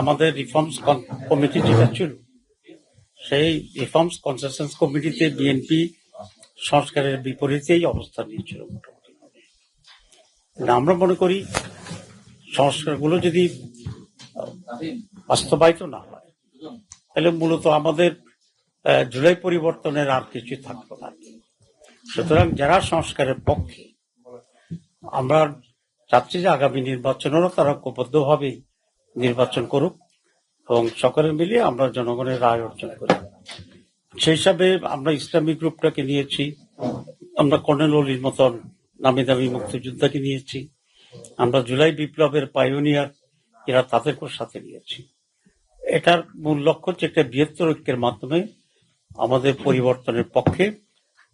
আমাদের reforms committee যেটা ছিল, সেই রিফর্মস কনসেশন কমিটিতে বিএনপি সংস্কারের বিপরীতেই অবস্থান নিয়েছিল মোটামুটি। আমরা মনে করি সংস্কারগুলো যদি বাস্তবায়িত না হয়, তাহলে মূলত আমাদের জুলাই পরিবর্তনের আর কিছু থাকল না। সুতরাং যারা সংস্কারের পক্ষে, আমরা চাচ্ছি যে আগামী নির্বাচনেরও তারা ঐক্যবদ্ধভাবে নির্বাচন করুক এবং সকলে মিলে আমরা জনগণের রায় অর্জন করি। সেই হিসাবে আমরা ইসলামিক গ্রুপটাকে নিয়েছি, আমরা কর্নেল অলির মতন নামি দামি মুক্তিযোদ্ধাকে নিয়েছি, আমরা জুলাই বিপ্লবের পাইওনিয়ার এরা তাদেরকেও সাথে নিয়েছি। এটার মূল লক্ষ্য হচ্ছে একটা বৃহত্তর ঐক্যের মাধ্যমে আমাদের পরিবর্তনের পক্ষে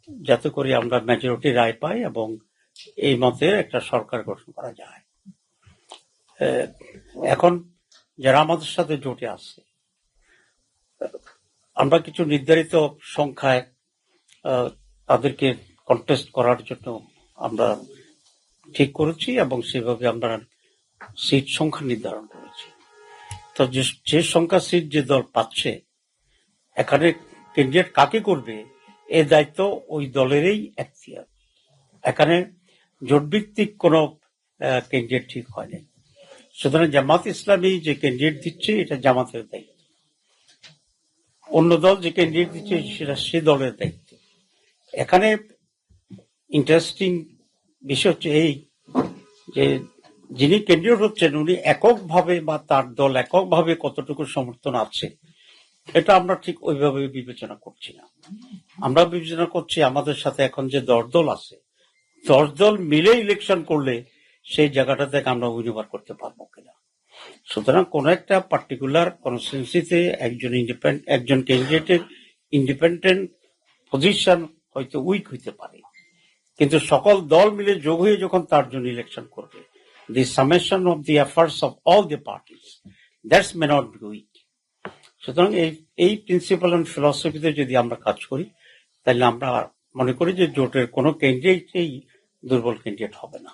যাতে করে আমরা মেজরিটি রায় পাই এবং এই মতে একটা সরকার গঠন করা যায়। এখন যারা আমাদের সাথে জোটে আছে। আমরা কিছু নির্ধারিত সংখ্যায় তাদেরকে কন্টেস্ট করার জন্য আমরা ঠিক করেছি এবং সেভাবে আমরা সিট সংখ্যা নির্ধারণ করেছি। তো যে যে সংখ্যা সিট যে দল পাচ্ছে, এখানে ক্যান্ডিডেট কাকে করবে, এ দায়িত্ব ওই দলেরই এখতিয়ার। এখানে জোটভিত্তিক কোনো ক্যান্ডিডেট ঠিক হয়নি সুতরাং জামাত ইসলামী যে ক্যান্ডিডেট দিচ্ছে, এটা জামাতের দায়িত্ব। অন্য দল যে ক্যান্ডিডেট দিচ্ছে, সেটা সে দলের দায়িত্ব। এখানে ইন্টারেস্টিং বিষয় হচ্ছে এই যে, যিনি ক্যান্ডিডেট হচ্ছেন, উনি এককভাবে বা তার দল এককভাবে কতটুকু সমর্থন আছে, এটা আমরা ঠিক ওইভাবে বিবেচনা করছি না। আমরা বিবেচনা করছি আমাদের সাথে এখন যে দশ দল আছে, দশ দল মিলে ইলেকশন করলে সেই জায়গাটা থেকে আমরা উইনিভার করতে পারব কিনা। সুতরাং কোন একটা পার্টিকুলার কনস্টিটুন্সিতে একজন ইন্ডিপেন্ডেন্ট একজন ক্যান্ডিডেটের ইন্ডিপেন্ডেন্ট পজিশন হয়তো উইক হইতে পারে। কিন্তু সকল দল মিলে যোগ হয়ে যখন তার জন্য ইলেকশন করবে the summation of the efforts of all the parties that's may not be weak সুতরাং এই এই প্রিন্সিপাল অ্যান্ড ফিলসফিতে যদি আমরা কাজ করি, তাহলে আমরা মনে করি যে জোটের কোনো ক্যান্ডিডেটই দুর্বল ক্যান্ডিডেট হবে না।